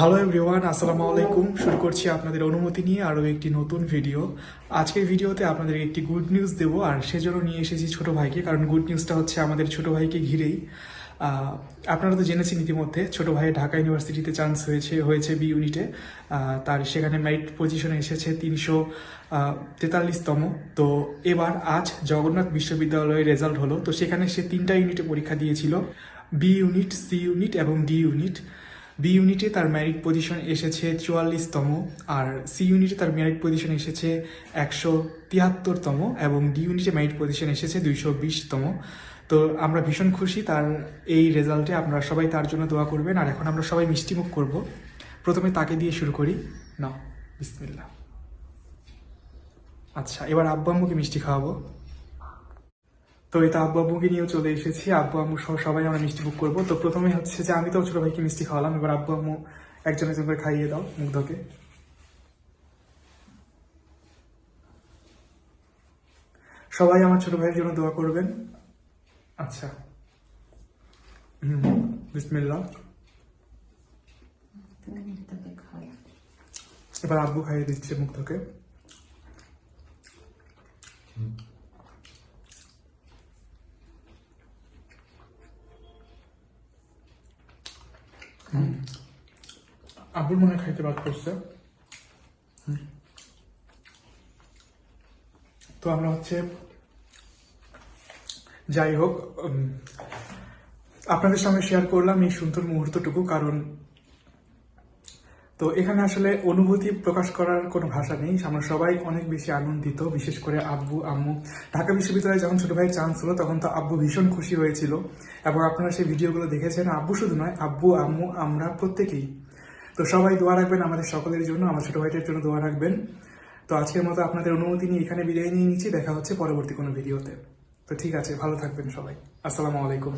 Hello everyone আসসালামু আলাইকুম। শুরু করছি আপনাদের অনুমতি নিয়ে আরও একটি নতুন ভিডিও। আজকের ভিডিওতে আপনাদের একটি গুড নিউজ দেব, আর সেজন্য নিয়ে এসেছি ছোট ভাইকে, কারণ গুড নিউজটা হচ্ছে আমাদের ছোট ভাইকে ঘিরেই। আপনারা তো জেনেছেন ইতিমধ্যে, ছোট ভাই ঢাকা ইউনিভার্সিটিতে চান্স হয়েছে হয়েছে বি ইউনিটে তার সেখানে মেরিট পজিশনে এসেছে তিনশো তেতাল্লিশতম। তো এবার আজ জগন্নাথ বিশ্ববিদ্যালয়ের রেজাল্ট হলো। তো সেখানে সে তিনটা ইউনিটে পরীক্ষা দিয়েছিল বি ইউনিট সি ইউনিট এবং ডি ইউনিট বি ইউনিটে তার ম্যারিট পজিশন এসেছে চুয়াল্লিশতম আর সি ইউনিটে তার ম্যারিট পজিশন এসেছে একশো তিয়াত্তরতম এবং ডি ইউনিটে ম্যারিট পজিশন এসেছে দুইশো বিশতম। তো আমরা ভীষণ খুশি তার এই রেজাল্টে আপনারা সবাই তার জন্য দোয়া করবেন। আর এখন আমরা সবাই মিষ্টিমুখ করব। প্রথমে তাকে দিয়ে শুরু করি। না বিসমিল্লা আচ্ছা এবার আব্বু আম্মুকে মিষ্টি খাওয়াবো। তো এই তো আব্বু আব্বুকে নিয়েও চলে এসেছি। আব্বু আম্মু সহ সবাই আমরা মিষ্টি বুক করব। তো প্রথমে হচ্ছে যে আমি তো ছোট ভাইকে মিষ্টি খাওয়ালাম। এবার আব্বু আম্মু একজন একজন করে খাইয়ে দাও মুগ্ধকে। সবাই আমার ছোট ভাইয়ের জন্য দোয়া করবেন। আচ্ছা। হুম এবার আব্বু খাইয়ে দিচ্ছে মুগ্ধকে। হুম। আব্বুর মনে খাইতে বাদ করছে। তো আমরা হচ্ছে, যাই হোক আপনাদের সঙ্গে শেয়ার করলাম এই সুন্দর মুহূর্তটুকু, কারণ তো এখানে আসলে অনুভূতি প্রকাশ করার কোনো ভাষা নেই। আমরা সবাই অনেক বেশি আনন্দিত, বিশেষ করে আব্বু, আম্মু। ঢাকা বিশ্ববিদ্যালয়ে যখন ছোট ভাই চান্স হলো, তখন তো আব্বু ভীষণ খুশি হয়েছিল। এবং আপনারা সেই ভিডিওগুলো দেখেছেন। আব্বু শুধু নয়, আব্বু, আম্মু, আমরা প্রত্যেকেই। তো সবাই দোয়া রাখবেন আমাদের সকলের জন্য, আমার ছোট ভাইটার জন্য দোয়া রাখবেন। তো আজকের মতো আপনাদের অনুমতি নিয়ে এখানে বিদায় নিয়ে নিচ্ছি। দেখা হচ্ছে পরবর্তী কোনো ভিডিওতে। তো ঠিক আছে, ভালো থাকবেন সবাই। আসসালামু আলাইকুম।